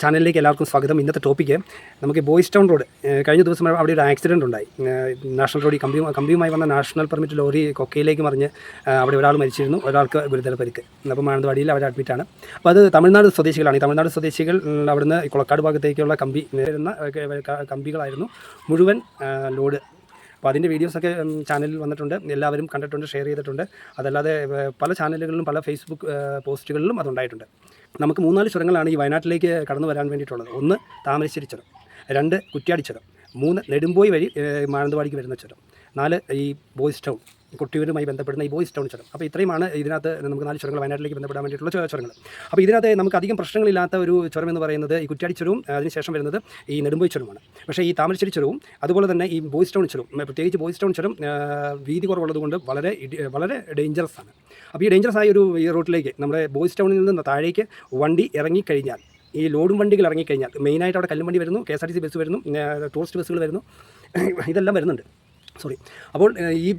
ചാനലിലേക്ക് എല്ലാവർക്കും സ്വാഗതം. ഇന്നത്തെ ടോപ്പിക്ക് നമുക്ക് ബോയ്സ് ടൗൺ റോഡ് കഴിഞ്ഞ ദിവസം അവിടെ ഒരു ആക്സിഡന്റ് ഉണ്ടായി. നാഷണൽ റോഡിൽ കമ്പി കമ്പിയുമായി വന്ന നാഷണൽ പെർമിറ്റ് ലോറി കൊക്കയിലേക്ക് മറിഞ്ഞ് അവിടെ ഒരാൾ മരിച്ചിരുന്നു. ഒരാൾക്ക് ഗുരുതര പരിക്ക്. അപ്പോൾ മാനന്തവാടിയിൽ അവർ അഡ്മിറ്റാണ് അപ്പോൾ അത് തമിഴ്നാട് സ്വദേശികളാണ്. ഈ തമിഴ്നാട് സ്വദേശികൾ അവിടുന്ന് കുളക്കാട് ഭാഗത്തേക്കുള്ള കമ്പി നേരുന്ന കമ്പികളായിരുന്നു. മുഴുവൻ ലോഡ് അപ്പോൾ അതിന്റെ വീഡിയോസൊക്കെ ചാനലിൽ വന്നിട്ടുണ്ട്. എല്ലാവരും കണ്ടിട്ടുണ്ട് ഷെയർ ചെയ്തിട്ടുണ്ട്. അതല്ലാതെ പല ചാനലുകളിലും പല ഫേസ്ബുക്ക് പോസ്റ്റുകളിലും അതുണ്ടായിട്ടുണ്ട്. നമുക്ക് മൂന്നാൽ ചുരങ്ങളാണ് ഈ വയനാട്ടിലേക്ക് കടന്നു വരാൻ വേണ്ടിയിട്ടുള്ളത്. ഒന്ന് താമരശ്ശേരി ചുരം രണ്ട് കുറ്റ്യാടി ചുരം മൂന്ന് നെടുമ്പോയി വഴി മാനന്തവാടിക്ക് വരുന്ന ചുരം. നാല് ഈ ബോയ്സ് ടൗൺ കുട്ടിയൂരുമായി ബന്ധപ്പെടുന്ന ഈ ബോയ്സ് ടൗൺ ചുരം അപ്പോൾ ഇത്രയുമാണ് ഇതിനകത്ത് നമുക്ക് നാല് ചുരങ്ങൾ വയനാട്ടിലേക്ക് ബന്ധപ്പെടാൻ വേണ്ടിയിട്ടുള്ള ചുരങ്ങൾ അപ്പോൾ ഇതിനകത്ത് നമുക്ക് അധികം പ്രശ്നങ്ങളില്ലാത്ത ഒരു ചുരം എന്ന് പറയുന്നത് ഈ കുറ്റ്യാടി ചുരവും അതിനുശേഷം വരുന്നത് ഈ നെടുമ്പോയി ചുരമാണ് പക്ഷേ ഈ താമരശ്ശേരി ചുരവും അതുപോലെ തന്നെ ഈ ബോയ്സ് ടൗൺ ചുരവും പ്രത്യേകിച്ച് ബോയ്സ് ടൗൺ ചുരം വീതി കുറവുള്ളത് കൊണ്ട് വളരെ വളരെ ഡേഞ്ചറസ് ആണ്. അപ്പോൾ ഈ ഡേഞ്ചറസ് ആയ ഒരു ഈ റൂട്ടിലേക്ക് നമ്മുടെ ബോയ്സ് ടൗണിൽ നിന്ന് താഴേക്ക് വണ്ടി ഇറങ്ങിക്കഴിഞ്ഞാൽ ഈ ലോഡും വണ്ടികൾ ഇറങ്ങിക്കഴിഞ്ഞാൽ മെയിനായിട്ട് അവിടെ കല്ലുവണ്ടി വരുന്നു K S R T C bus വരുന്നു ടൂറിസ്റ്റ് ബസ്സുകൾ വരുന്നു ഇതെല്ലാം വരുന്നുണ്ട്. സോറി. അപ്പോൾ ഈ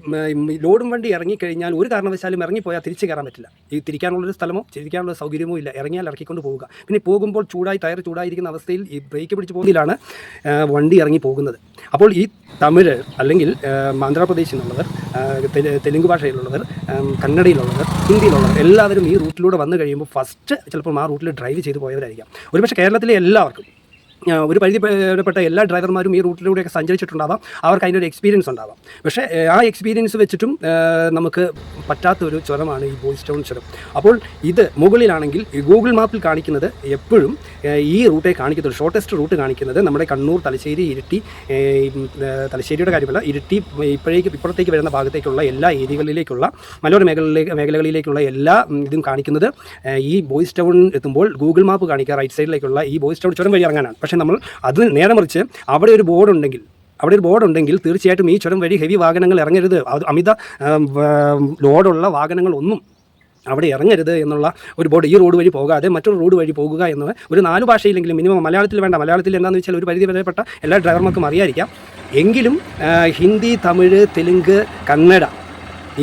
ലോഡും വണ്ടി ഇറങ്ങിക്കഴിഞ്ഞാൽ ഒരു കാരണവശാലും ഇറങ്ങിപ്പോയാൽ തിരിച്ചു കയറാൻ പറ്റില്ല. ഈ തിരിക്കാനുള്ളൊരു സ്ഥലമോ തിരിക്കാനുള്ള സൗകര്യമോ ഇല്ല. ഇറങ്ങിയാൽ ഇറക്കിക്കൊണ്ട് പോവുക. പിന്നെ പോകുമ്പോൾ ചൂടായി ടയർ ചൂടായിരിക്കുന്ന അവസ്ഥയിൽ ഈ ബ്രേക്ക് പിടിച്ച് പോകുന്നതിലാണ് വണ്ടി ഇറങ്ങി പോകുന്നത്. അപ്പോൾ ഈ തമിഴ് അല്ലെങ്കിൽ ആന്ധ്രാപ്രദേശിൽ നിന്നുള്ളവർ തെലുങ്ക് ഭാഷയിലുള്ളവർ കന്നഡയിലുള്ളവർ ഹിന്ദിയിലുള്ളവർ എല്ലാവരും ഈ റൂട്ടിലൂടെ വന്നു കഴിയുമ്പോൾ ഫസ്റ്റ് ചിലപ്പോൾ ആ റൂട്ടിൽ ഡ്രൈവ് ചെയ്ത് പോയവരായിരിക്കാം. ഒരുപക്ഷെ കേരളത്തിലെ എല്ലാവർക്കും ആ, പരിധി പരിധിപ്പെട്ട എല്ലാ ഡ്രൈവർമാരും ഈ റൂട്ടിലൂടെയൊക്കെ സഞ്ചരിച്ചിട്ടുണ്ടാവാം. അവർക്ക് അതിന്റെ ഒരു എക്സ്പീരിയൻസ് ഉണ്ടാവാം. പക്ഷേ ആ എക്സ്പീരിയൻസ് വെച്ചിട്ടും നമുക്ക് പറ്റാത്ത ഒരു ചുരമാണ് ഈ ബോയ്സ് ടൗൺ ചുരം. അപ്പോൾ ഇത് മുകളിലാണെങ്കിൽ ഗൂഗിൾ മാപ്പിൽ കാണിക്കുന്നത് എപ്പോഴും ഈ റൂട്ടേ കാണിക്കുന്നത് ഷോർട്ടസ്റ്റ് റൂട്ട് കാണിക്കുന്നത് നമ്മുടെ കണ്ണൂർ തലശ്ശേരി ഇരിട്ടി തലശ്ശേരിയുടെ കാര്യമല്ല ഇരിട്ടി ഇപ്പോഴേക്ക് ഇപ്പുറത്തേക്ക് വരുന്ന ഭാഗത്തേക്കുള്ള എല്ലാ ഏരിയകളിലേക്കുള്ള മലയോര മേഖലയിലേക്ക് മേഖലകളിലേക്കുള്ള എല്ലാ ഇതും കാണിക്കുന്നത് ഈ ബോയ്സ് ടൗൺ എത്തുമ്പോൾ ഗൂഗിൾ മാപ്പ് കാണിക്കുക റൈറ്റ് സൈഡിലേക്കുള്ള ഈ ബോയ്സ് ടൗൺ ചുരം വഴി ഇറങ്ങാനാണ്. പക്ഷേ നമ്മൾ അത് നേരെ മറിച്ച് അവിടെ ഒരു ബോർഡ് ഉണ്ടെങ്കിൽ അവിടെ ഒരു ബോർഡ് ഉണ്ടെങ്കിൽ തീർച്ചയായിട്ടും ഈ ചുരം വഴി ഹെവി വാഹനങ്ങൾ ഇറങ്ങരുത്. അമിത ലോഡുള്ള വാഹനങ്ങൾ ഒന്നും അവിടെ ഇറങ്ങരുത് എന്നുള്ള ഒരു ബോർഡ് ഈ റോഡ് വഴി പോകാതെ മറ്റൊരു റോഡ് വഴി പോകുക എന്നത് ഒരു നാല് ഭാഷയിലെങ്കിലും മിനിമം മലയാളത്തിൽ വേണ്ട. മലയാളത്തിൽ എന്താണെന്ന് വെച്ചാൽ ഒരു പരിധി വരെപ്പെട്ട എല്ലാ ഡ്രൈവർമാർക്കും അറിയാതിരിക്കാം. എങ്കിലും ഹിന്ദി തമിഴ് തെലുങ്ക് കന്നഡ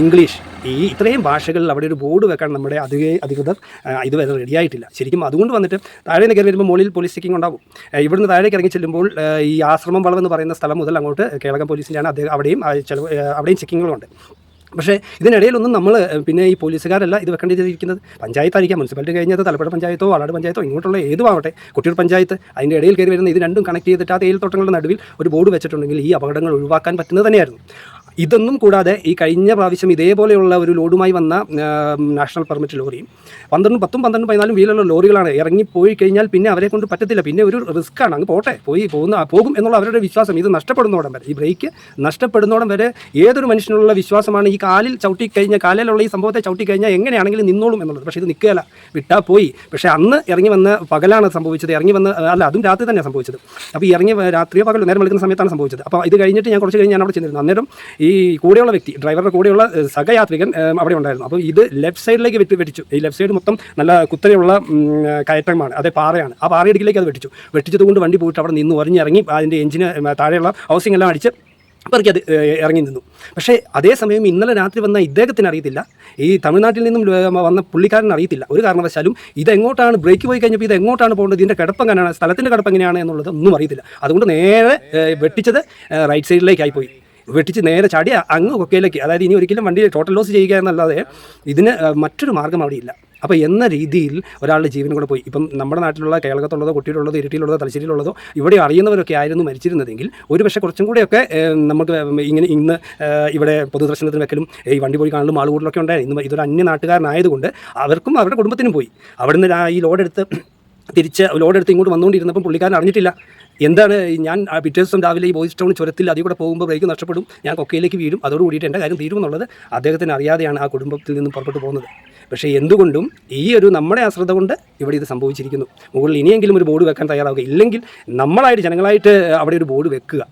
ഇംഗ്ലീഷ് ഈ ഇത്രയും ഭാഷകളിൽ അവിടെ ഒരു ബോർഡ് വെക്കാൻ നമ്മുടെ അധിക അധികൃതർ ഇതുവരെ റെഡിയായിട്ടില്ല ശരിക്കും അതുകൊണ്ട് വന്നിട്ട് താഴെ നിന്ന് കയറി വരുമ്പോൾ മുകളിൽ പോലീസ് ചെക്കിംഗ് ഉണ്ടാവും. ഇവിടുന്ന് താഴേക്ക് ഇറങ്ങി ചെല്ലുമ്പോൾ ഈ ആശ്രമം വളവ് എന്ന് പറയുന്ന സ്ഥലം മുതൽ അങ്ങോട്ട് കേരളം പോലീസിന്റെയാണ് അദ്ദേഹം അവിടെയും ആ, അവിടെയും ചെക്കിങ്ങുകളുണ്ട്. പക്ഷേ ഇതിനിടയിലൊന്നും നമ്മൾ പിന്നെ ഈ പോലീസുകാരല്ല ഇത് വെക്കേണ്ടിയിരിക്കുന്നത്. പഞ്ചായത്തായിരിക്കാം. മുനിസിപ്പാലിറ്റി കഴിഞ്ഞത് തലപ്പുഴ പഞ്ചായത്തോ വളാട് പഞ്ചായത്തോ ഇങ്ങോട്ടുള്ള ഏതുമാവട്ടെ കുട്ടിയൂർ പഞ്ചായത്ത് അതിന്റെ ഇടയിൽ കയറി വരുന്ന ഇത് രണ്ടും കണക്ട് ചെയ്തിട്ട് ആ തേയിലത്തോട്ടങ്ങളുടെ നടുവിൽ ഒരു ബോർഡ് വെച്ചിട്ടുണ്ടെങ്കിൽ ഈ അപകടങ്ങൾ ഒഴിവാക്കാൻ പറ്റുന്നത് തന്നെയായിരുന്നു. ഇതൊന്നും കൂടാതെ ഈ കഴിഞ്ഞ പ്രാവശ്യം ഇതേപോലെയുള്ള ഒരു ലോഡുമായി വന്ന നാഷണൽ പെർമിറ്റ് ലോറി പന്ത്രണ്ടും പത്തും പന്ത്രണ്ടും പതിനാലും വീലുള്ള ലോറികളാണ് ഇറങ്ങി പോയി കഴിഞ്ഞാൽ പിന്നെ അവരെ കൊണ്ട് പറ്റത്തില്ല. പിന്നെ ഒരു റിസ്ക് ആണ്. അങ്ങ് പോട്ടെ. പോയി പോകുന്ന പോകും എന്നുള്ള അവരുടെ വിശ്വാസം. ഇത് നഷ്ടപ്പെടുന്നോടം വരെ. ഈ ബ്രേക്ക് നഷ്ടപ്പെടുന്നോടം വരെ ഏതൊരു മനുഷ്യനുള്ള വിശ്വാസമാണ് ഈ കാലിൽ ചവിട്ടി കഴിഞ്ഞ കാലിലുള്ള ഈ സംഭവത്തെ ചവിട്ടി കഴിഞ്ഞാൽ എങ്ങനെയാണെങ്കിലും നിന്നോളും എന്നുള്ളത്. പക്ഷേ ഇത് നിൽക്കുകയല്ല. വിട്ടാ പോയി. പക്ഷേ അന്ന് ഇറങ്ങി വന്ന പകലാണ് സംഭവിച്ചത്. ഇറങ്ങി വന്ന അല്ല അതും രാത്രി തന്നെയാണ് സംഭവിച്ചത്. അപ്പോൾ ഇറങ്ങി രാത്രിയോ പകലോ നേരം വിളിക്കുന്ന സമയത്താണ് സംഭവിച്ചത്. അപ്പോൾ ഇത് കഴിഞ്ഞിട്ട് ഞാൻ കുറച്ച് കഴിഞ്ഞ് ഞാൻ അവിടെ ചെന്നിരുന്നു. അന്നേരം ഈ കൂടെയുള്ള വ്യക്തി ഡ്രൈവറുടെ കൂടെയുള്ള സഹയാത്രികൻ അവിടെ ഉണ്ടായിരുന്നു. അപ്പോൾ ഇത് ലെഫ്റ്റ് സൈഡിലേക്ക് വെട്ടി വെട്ടിച്ചു. ഈ ലെഫ്റ്റ് സൈഡ് മൊത്തം നല്ല കുത്തനെയുള്ള കയറ്റമാണ്. അതെ പാറയാണ്. ആ പാറയിടുക്കിലേക്ക് അത് വെട്ടിച്ചു. വെട്ടിച്ചത് കൊണ്ട് വണ്ടി പോയിട്ട് അവിടെ നിന്ന് ഉറഞ്ഞിറങ്ങി അതിന്റെ എഞ്ചിന് താഴെയുള്ള ഹൗസിംഗ് എല്ലാം അടിച്ച് പെറുക്കി അത് ഇറങ്ങി നിന്നു. പക്ഷേ അതേസമയം ഇന്നലെ രാത്രി വന്ന ഇദ്ദേഹത്തിന് അറിയത്തില്ല. ഈ തമിഴ്നാട്ടിൽ നിന്നും വന്ന പുള്ളിക്കാരൻ അറിയത്തില്ല. ഒരു കാരണവശാലും ഇതെങ്ങോട്ടാണ് ബ്രേക്ക് പോയി കഴിഞ്ഞപ്പോൾ ഇത് എങ്ങോട്ടാണ് പോകേണ്ടത് ഇതിന്റെ കിടപ്പ് എങ്ങനെയാണ് സ്ഥലത്തിന്റെ കിടപ്പ് എങ്ങനെയാണ് എന്നുള്ളത് ഒന്നും അറിയത്തില്ല. അതുകൊണ്ട് നേരെ വെട്ടിച്ചത് റൈറ്റ് സൈഡിലേക്കായി പോയി. വെട്ടിച്ച് നേരെ ചാടി അങ്ങ് കൊക്കയിലേക്ക് അതായത് ഇനി ഒരിക്കലും വണ്ടി ടോട്ടൽ ലോസ് ചെയ്യുക എന്നല്ലാതെ ഇതിന് മറ്റൊരു മാർഗം അവിടെ ഇല്ല. അപ്പോൾ എന്ന രീതിയിൽ ഒരാളുടെ ജീവൻ കൂടെ പോയി. ഇപ്പം നമ്മുടെ നാട്ടിലുള്ള കേരളത്തുള്ളതോ കുട്ടിയിലുള്ളതോ ഇരിട്ടിയിലുള്ളതോ തലശ്ശേരിയിലുള്ളതോ ഇവിടെ അറിയുന്നവരൊക്കെ ആയിരുന്നു മരിച്ചിരുന്നതെങ്കിൽ ഒരു പക്ഷേ കുറച്ചും കൂടെയൊക്കെ നമുക്ക് ഇങ്ങനെ ഇന്ന് ഇവിടെ പൊതുദർശനത്തിന് വെക്കലും ഈ വണ്ടി പോയി കാണലും ആളുകൂടലൊക്കെ ഉണ്ടായിരുന്നു. ഇന്ന് ഇതൊരു അന്യ നാട്ടുകാരനായതുകൊണ്ട് അവർക്കും അവരുടെ കുടുംബത്തിനും പോയി. അവിടുന്ന് ഈ ലോഡെടുത്ത് തിരിച്ച് ലോഡെടുത്ത് ഇങ്ങോട്ട് വന്നുകൊണ്ടിരുന്നപ്പം പുള്ളിക്കാരൻ അറിഞ്ഞിട്ടില്ല. എന്താണ് ഞാൻ പിറ്റേ ദിവസം രാവിലെ ഈ ബോയ്സ് ടൗൺ ചുരത്തിൽ അതിൽ കൂടെ പോകുമ്പോൾ ബ്രേക്ക് നഷ്ടപ്പെടും ഞാൻ കൊക്കയിലേക്ക് വീഴും അതോട് കൂടിയിട്ട് എന്റെ കാര്യം തീരുമെന്നുള്ളത് അദ്ദേഹത്തിന് അറിയാതെയാണ് ആ കുടുംബത്തിൽ നിന്നും പുറപ്പെട്ടു പോകുന്നത്. പക്ഷേ എന്തുകൊണ്ടും ഈ ഒരു നമ്മുടെ അശ്രദ്ധ കൊണ്ട് ഇവിടെ ഇത് സംഭവിച്ചിരിക്കുന്നു. മുകളിൽ ഇനിയെങ്കിലും ഒരു ബോർഡ് വെക്കാൻ തയ്യാറാവുക. ഇല്ലെങ്കിൽ നമ്മളായിട്ട് ജനങ്ങളായിട്ട് അവിടെ ഒരു ബോർഡ് വെക്കുക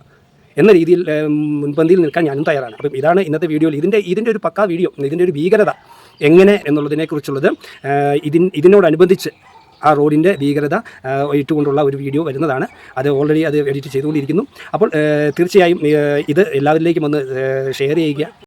എന്ന രീതിയിൽ മുൻപന്തിയിൽ നിൽക്കാൻ ഞാനും തയ്യാറാണ്. അപ്പം ഇതാണ് ഇന്നത്തെ വീഡിയോയിൽ. ഇതിന്റെ ഇതിന്റെ ഒരു പക്കാ വീഡിയോ ഇതിന്റെ ഒരു ഭീകരത എങ്ങനെ എന്നുള്ളതിനെക്കുറിച്ചുള്ളത് ഇതിൻ ഇതിനോടനുബന്ധിച്ച് ആ റോഡിന്റെ ഭീകരത ഇട്ടുകൊണ്ടുള്ള ഒരു വീഡിയോ വരുന്നതാണ്. അത് ഓൾറെഡി അത് എഡിറ്റ് ചെയ്തുകൊണ്ടിരിക്കുന്നു. അപ്പോൾ തീർച്ചയായും ഇത് എല്ലാവരിലേക്കും ഒന്ന് ഷെയർ ചെയ്യുക.